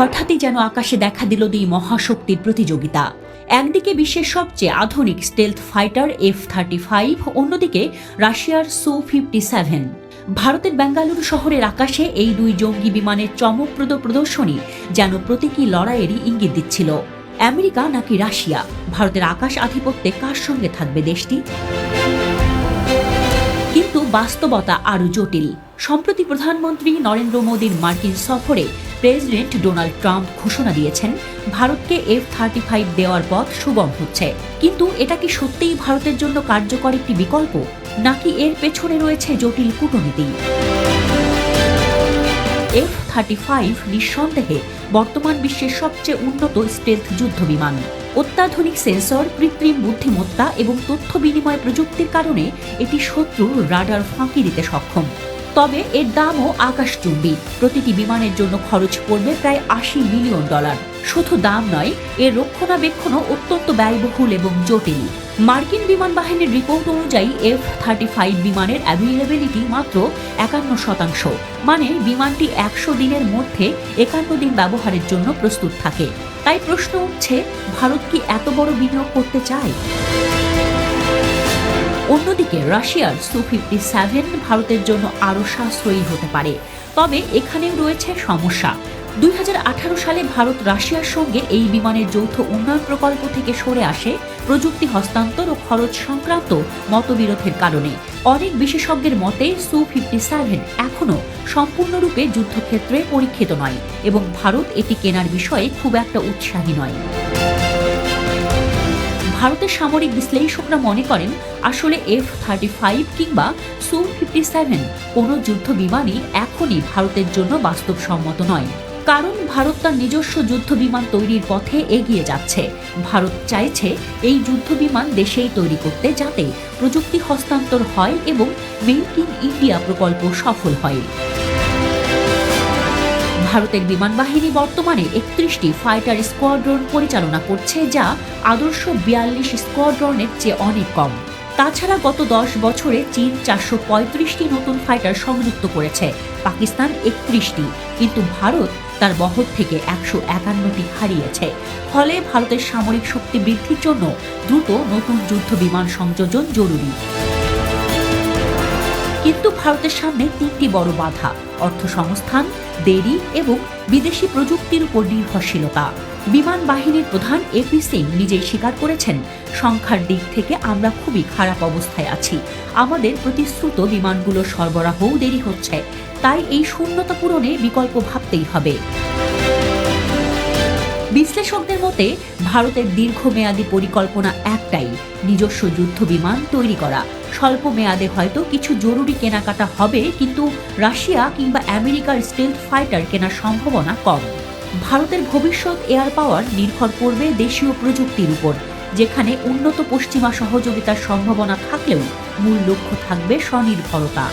হঠাৎই যেন আকাশে দেখা দিল দুই মহাশক্তির প্রতিযোগিতা। একদিকে বিশ্বের সবচেয়ে আধুনিক stealth fighter F thirty five অন্যদিকে রাশিয়ার সু ফিফটি সেভেন ভারতের বেঙ্গালুরু শহরের আকাশে এই দুই জঙ্গি বিমানের চমকপ্রদ প্রদর্শনী যেন প্রতীকী লড়াইয়েরই ইঙ্গিত দিচ্ছিল। আমেরিকা নাকি রাশিয়া? ভারতের আকাশ আধিপত্যে কার সঙ্গে থাকবে দেশটি? কিন্তু বাস্তবতা আরও জটিল। সম্প্রতি প্রধানমন্ত্রী নরেন্দ্র মোদীর মার্কিন সফরে প্রেসিডেন্ট ডোনাল্ড ট্রাম্প ঘোষণা দিয়েছেন, ভারতকে এফ থার্টি ফাইভ দেওয়ার পথ সুগম হচ্ছে। কিন্তু এটা কি সত্যিই ভারতের জন্য কার্যকর একটি বিকল্প? নাকি এর পেছনে রয়েছে জটিল কূটনীতি? এফ থার্টি ফাইভ নিঃসন্দেহে বর্তমান বিশ্বের সবচেয়ে উন্নত স্টেলথ যুদ্ধ বিমান। অত্যাধুনিক সেন্সর, কৃত্রিম বুদ্ধিমত্তা এবং তথ্য বিনিময় প্রযুক্তির কারণে এটি শত্রুর রাডার ফাঁকি দিতে সক্ষম। তবে এর দামও আকাশচুম্বী। প্রতিটি বিমানের জন্য খরচ পড়বে প্রায় আশি মিলিয়ন ডলার। শুধু দাম নয়, এর রক্ষণাবেক্ষণও অত্যন্ত ব্যয়বহুল এবং জটিল। মার্কিন বিমান বাহিনীর রিপোর্ট অনুযায়ী এফ থার্টি ফাইভ বিমানের অ্যাভেলেবিলিটি মাত্র একান্ন শতাংশ মানে বিমানটি একশো দিনের মধ্যে একান্ন দিন ব্যবহারের জন্য প্রস্তুত থাকে। তাই প্রশ্ন উঠছে, ভারত কি এত বড় বিনিয়োগ করতে চায়? অন্যদিকে রাশিয়ার সু ফিফটি সেভেন ভারতের জন্য আরও সাশ্রয়ী হতে পারে। তবে এখানেও রয়েছে সমস্যা। দুই হাজার আঠারো সালে ভারত রাশিয়ার সঙ্গে এই বিমানের যৌথ উন্নয়ন প্রকল্প থেকে সরে আসে প্রযুক্তি হস্তান্তর ও খরচ সংক্রান্ত মতবিরোধের কারণে। অনেক বিশেষজ্ঞের মতে সু ফিফটি সেভেন এখনও সম্পূর্ণরূপে যুদ্ধক্ষেত্রে পরীক্ষিত নয় এবং ভারত এটি কেনার বিষয়ে খুব একটা উৎসাহী নয়। ভারতের সামরিক বিশ্লেষকরা মনে করেন আসলে এফ থার্টি ফাইভ কিংবা সু ফিফটি সেভেন কোনো যুদ্ধ বিমানই এখনই ভারতের জন্য বাস্তবসম্মত নয়। কারণ ভারত তার নিজস্ব যুদ্ধ বিমান তৈরির পথে এগিয়ে যাচ্ছে। ভারত চাইছে এই যুদ্ধ বিমান দেশেই তৈরি করতে যাতে প্রযুক্তি হস্তান্তর হয় এবং মেক ইন ইন্ডিয়া প্রকল্প সফল হয়। ভারতের বিমান বাহিনী বর্তমানে একত্রিশটি ফাইটার স্কোয়াড্রন পরিচালনা করছে, যা আদর্শ বিয়াল্লিশ স্কোয়াড্রনের চেয়ে অনেক কম। তাছাড়া গত দশ বছরে চীন চারশো পঁয়ত্রিশটি নতুন ফাইটার সংযুক্ত করেছে, পাকিস্তান একত্রিশটি, কিন্তু ভারত তার বহর থেকে একশো একান্নটি হারিয়েছে। ফলে ভারতের সামরিক শক্তি বৃদ্ধির জন্য দ্রুত নতুন যুদ্ধ বিমান সংযোজন জরুরি। কিন্তু ভারতের সামনে তিনটি বড় বাধা অর্থ সংস্থান দেরি এবং বিদেশি প্রযুক্তির উপর নির্ভরশীলতা। বিমান বাহিনীর প্রধান এপি সিং নিজেই স্বীকার করেছেন, সংখ্যার দিক থেকে আমরা খুবই খারাপ অবস্থায় আছি। আমাদের প্রতিশ্রুত বিমানগুলো সরবরাহও দেরি হচ্ছে, তাই এই শূন্যতা পূরণে বিকল্প ভাবতেই হবে। বিশ্লেষকদের মতে, ভারতের দীর্ঘমেয়াদী পরিকল্পনা একটাই, নিজস্ব যুদ্ধ বিমান তৈরি করা। স্বল্প মেয়াদে হয়তো কিছু জরুরি কেনাকাটা হবে, কিন্তু রাশিয়া কিংবা আমেরিকার স্টেলথ ফাইটার কেনার সম্ভাবনা কম। ভারতের ভবিষ্যৎ এয়ার পাওয়ার নির্ভর করবে দেশীয় প্রযুক্তির উপর, যেখানে উন্নত পশ্চিমা সহযোগিতার সম্ভাবনা থাকলেও মূল লক্ষ্য থাকবে স্বনির্ভরতা।